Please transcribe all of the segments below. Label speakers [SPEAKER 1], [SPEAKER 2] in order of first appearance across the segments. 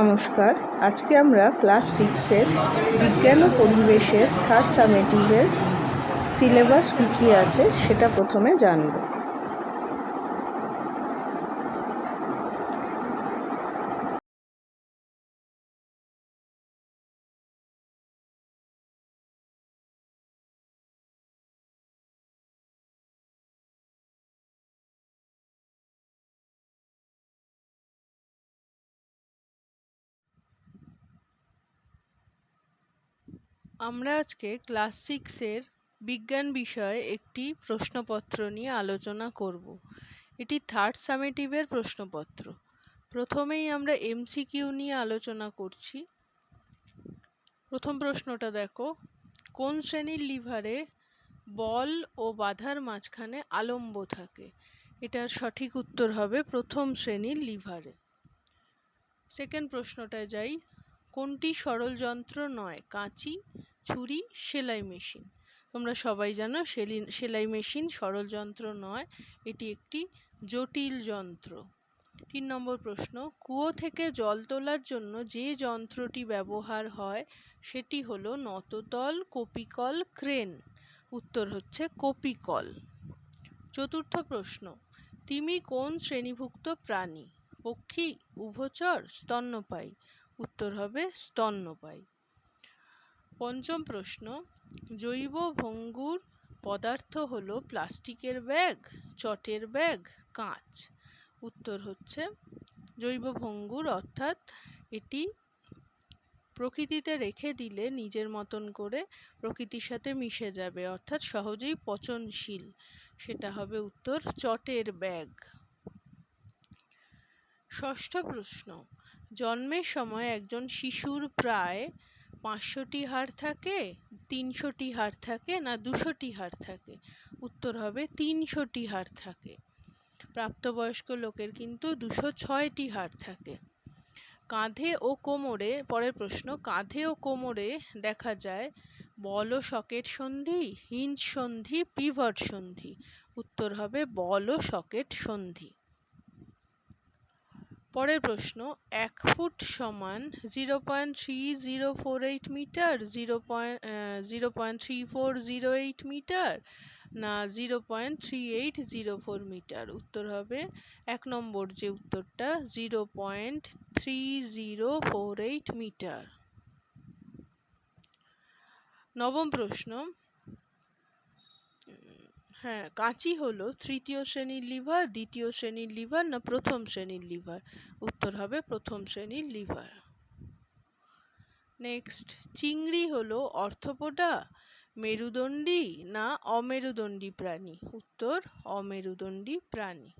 [SPEAKER 1] নমস্কার। আজকে আমরা ক্লাস সিক্সের বিজ্ঞান ও পরিবেশের থার্ড সামেটিভের সিলেবাস কী কী আছে সেটা প্রথমে জানব।
[SPEAKER 2] আমরা আজকে ক্লাস সিক্সের বিজ্ঞান বিষয়ে একটি প্রশ্নপত্র নিয়ে আলোচনা করব। এটি থার্ড সামেটিভের প্রশ্নপত্র। প্রথমেই আমরা এমসিকিউ নিয়ে আলোচনা করছি। প্রথম প্রশ্নটা দেখো, কোন শ্রেণির লিভারে বল ও বাধার মাঝখানে আলম্ব থাকে? এটার সঠিক উত্তর হবে প্রথম শ্রেণির লিভারে। সেকেন্ড প্রশ্নটায় যাই। কোনটি সরল যন্ত্র নয়? কাঁচি, ছুরি, সেলাই মেশিন। তোমরা সবাই জানো সেলাই মেশিন সরল যন্ত্র নয়, এটি একটি জটিল যন্ত্র। তিন নম্বর প্রশ্ন, কুয়ো থেকে জল তোলার জন্য যে যন্ত্রটি ব্যবহার হয়, সেটি হলো নততল, কপিকল, ক্রেন। উত্তর হচ্ছে কপিকল। চতুর্থ প্রশ্ন, তিমি কোন শ্রেণীভুক্ত প্রাণী? পক্ষী, উভচর, স্তন্যপায়ী? উত্তর হবে স্তন্যপায়ী। পঞ্চম প্রশ্ন, জৈব ভঙ্গুর পদার্থ হলো প্লাস্টিকের ব্যাগ, চটের ব্যাগ, কাঁচ। উত্তর হচ্ছে জৈব ভঙ্গুর, অর্থাৎ এটি প্রকৃতিতে রেখে দিলে নিজের মতন করে প্রকৃতির সাথে মিশে যাবে, অর্থাৎ সহজেই পচনশীল। সেটা হবে উত্তর, চটের ব্যাগ। ষষ্ঠ প্রশ্ন জন্মের সময় একজন শিশুর প্রায় পাঁচশোটি হাড় থাকে, তিনশোটি হাড় থাকে না দুশোটি হাড় থাকে। উত্তর হবে তিনশোটি হাড় থাকে। প্রাপ্তবয়স্ক লোকের কিন্তু দুশো ছয়টি হাড় থাকে। কাঁধে ও কোমরে, পরের প্রশ্ন, কাঁধে ও কোমরে দেখা যায় বল সকেট সন্ধি হিঞ্জ সন্ধি, পিভট সন্ধি। উত্তর হবে বল সকেট সন্ধি। পরের প্রশ্ন, এক ফুট সমান zero point three zero four eight metre, zero point zero point three four zero eight metre না zero point three eight zero four metre? উত্তর হবে এক নম্বর যে উত্তরটা, zero point three zero four eight metre. নবম প্রশ্ন হ্যাঁ কাঁচি হলো তৃতীয় শ্রেণির লিভার, দ্বিতীয় শ্রেণির লিভার না প্রথম শ্রেণির লিভার? উত্তর হবে প্রথম শ্রেণির লিভার। নেক্সট চিংড়ি হলো অর্থপোডা মেরুদণ্ডী না অমেরুদণ্ডী প্রাণী? উত্তর, অমেরুদণ্ডী প্রাণী।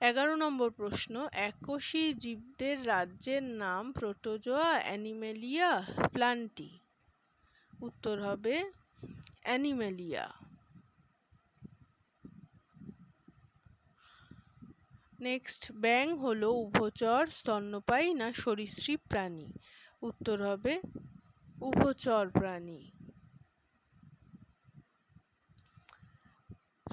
[SPEAKER 2] এগারো নম্বর প্রশ্ন এককোষী জীবদের রাজ্যের নাম প্রোটোজোয়া অ্যানিমেলিয়া প্লান্টি? উত্তর হবে অ্যানিমেলিয়া। নেক্সট ব্যাং হলো উভচর, স্তন্যপায়ী না সরীসৃপ প্রাণী? উত্তর হবে উভচর প্রাণী।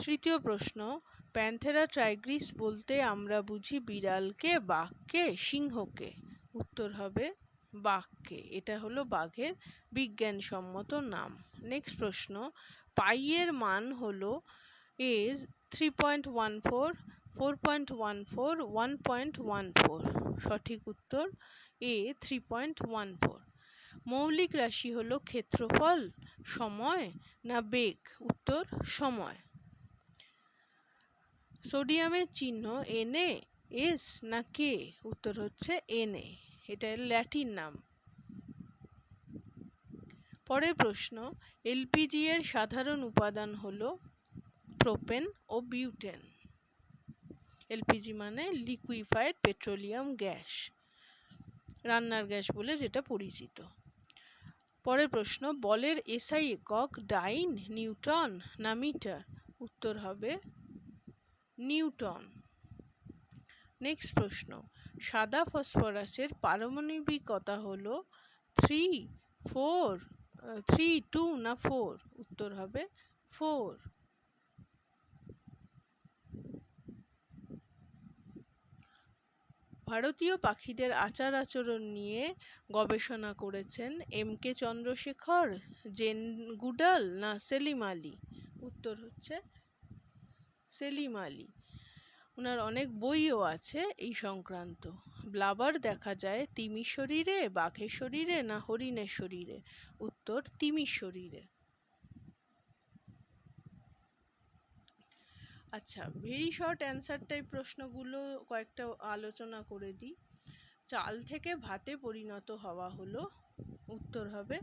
[SPEAKER 2] তৃতীয় প্রশ্ন, প্যান্থেরা ট্রাইগ্রিস বলতে আমরা বুঝি বিড়ালকে, বাঘকে, সিংহকে। উত্তর হবে বাঘকে, এটা হলো বাঘের বিজ্ঞানসম্মত নাম। নেক্সট প্রশ্ন, পাইয়ের মান হলো age three point one four four point one four one point one four সঠিক উত্তর A three point one four মৌলিক রাশি হলো ক্ষেত্রফল, সময় না বেগ? উত্তর, সময়। সোডিয়ামের চিহ্ন এনে এস না কে উত্তর হচ্ছে এনে এটা ল্যাটিন নাম। পরের প্রশ্ন এলপিজি এর সাধারণ উপাদান হলো প্রোপেন ও বিউটেন এলপিজি মানে লিকুইফাইড পেট্রোলিয়াম গ্যাস। রান্নার গ্যাস বলে যেটা পরিচিত। পরের প্রশ্ন, বলের এসআই একক ডাইন নিউটন না মিটার? উত্তর হবে নিউটন। নেক্সট প্রশ্ন, সাদা ফসফরাসের পারমাণবিকতা হল থ্রি ফোর থ্রি টু না ফোর? উত্তর হবে ফোর। ভারতীয় পাখিদের আচার আচরণ নিয়ে গবেষণা করেছেন M K Chandrasekhar, Jane Goodall না সেলিম আলী? উত্তর হচ্ছে সেলিম আলী। ওনার অনেক বইও আছে এই সংক্রান্ত। ব্লাবার দেখা যায় তিমির শরীরে, বাঘের শরীরে না হরিণের শরীরে? উত্তর তিমির শরীরে। আচ্ছা ভেরি শর্ট অ্যান্সার টাইপ প্রশ্নগুলো কয়েকটা আলোচনা করে দিই। চাল থেকে ভাতে পরিণত হওয়া হলো, উত্তর হবে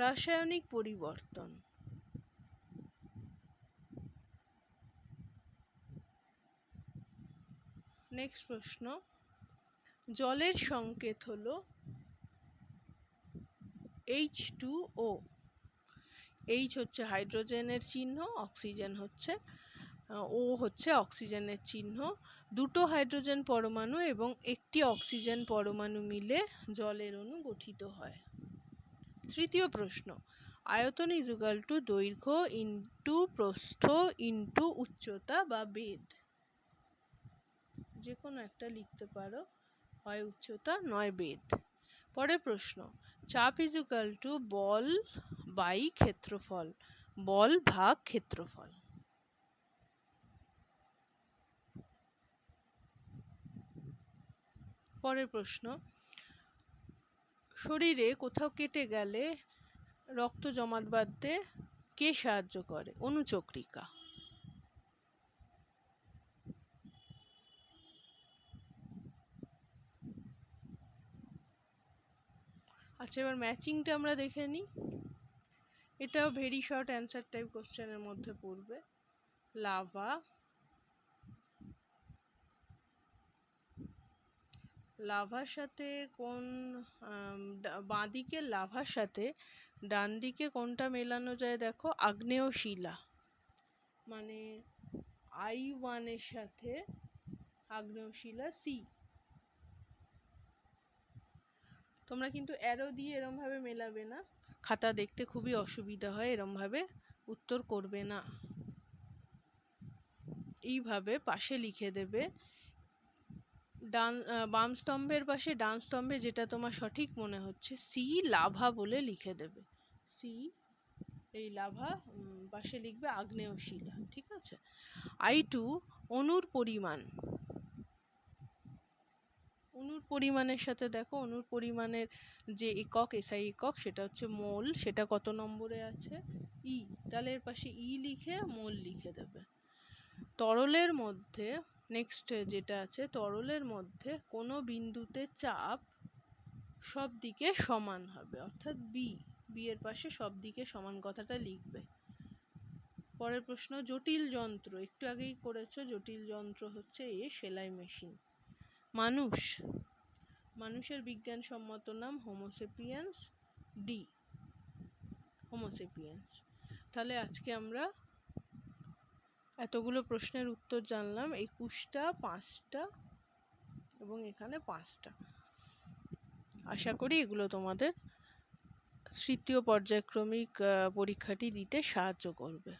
[SPEAKER 2] রাসায়নিক পরিবর্তন। নেক্সট প্রশ্ন, জলের সংকেত হলো এইচ টু ও এইচ হচ্ছে হাইড্রোজেনের চিহ্ন অক্সিজেন হচ্ছে ও হচ্ছে অক্সিজেনের চিহ্ন। দুটো হাইড্রোজেন পরমাণু এবং একটি অক্সিজেন পরমাণু মিলে জলের অণু গঠিত হয়। তৃতীয় প্রশ্ন, আয়তন ইজুগাল টু দৈর্ঘ্য ইন্টু প্রস্থ ইন্টু উচ্চতা বা বেদ যে কোনো একটা লিখতে পারো, হয় উচ্চতা নয় বেদ পরের প্রশ্ন চাপ ইজুকাল টু বল বাই ক্ষেত্রফল, বল ভাগ ক্ষেত্রফল। পরের প্রশ্ন, শরীরে কোথাও কেটে গেলে রক্ত জমাট বাঁধতে কে সাহায্য করে? অনুচক্রিকা। আচ্ছা এবার ম্যাচিংটা আমরা দেখে নিই। এটাও ভেরি শর্ট অ্যান্সার টাইপ কোশ্চেনের মধ্যে পড়বে। লাভা লাভার সাথে কোন বাঁ দিকের লাভার সাথে ডান দিকে কোনটা মেলানো যায় দেখো? আগ্নেয় শিলা। মানে আই ওয়ানের সাথে আগ্নেয় শিলা সি তোমরা কিন্তু অ্যারো দিয়ে এরমভাবে মেলাবে না। খাতা দেখতে খুবই অসুবিধা হয়, এরমভাবে উত্তর করবে না। এইভাবে পাশে লিখে দেবে। ডান বাম স্তম্ভের পাশে ডান স্তম্ভে যেটা তোমার সঠিক মনে হচ্ছে সি লাভা বলে লিখে দেবে। সি এই লাভা পাশে লিখবে আগ্নেয় শিলা, ঠিক আছে? আই টু অনুর পরিমাণ। অনুর পরিমাণের সাথে দেখো, অনুর পরিমাণের যে একক এসআই একক, সেটা হচ্ছে মোল, সেটা কত নম্বরে আছে? ই তাহলে এর পাশে ই লিখে মোল লিখে দেবে। তরলের মধ্যে নেক্সট যেটা আছে, তরলের মধ্যে কোনো বিন্দুতে চাপ সব দিকে সমান হবে, অর্থাৎ বি বি এর পাশে সব দিকে সমান কথাটা লিখবে। পরের প্রশ্ন, জটিল যন্ত্র, একটু আগেই করেছ, জটিল যন্ত্র হচ্ছে এ, সেলাই মেশিন মানুষ। মানুষের বিজ্ঞানসম্মত নাম হোমোসেপিয়েন্স ডি হোমোসেপিয়েন্স তাহলে আজকে আমরা এতগুলো প্রশ্নের উত্তর জানলাম, একুশটা, পাঁচটা এবং এখানে পাঁচটা। আশা করি এগুলো তোমাদের তৃতীয় পর্যায়ক্রমিক পরীক্ষাটি দিতে সাহায্য করবে।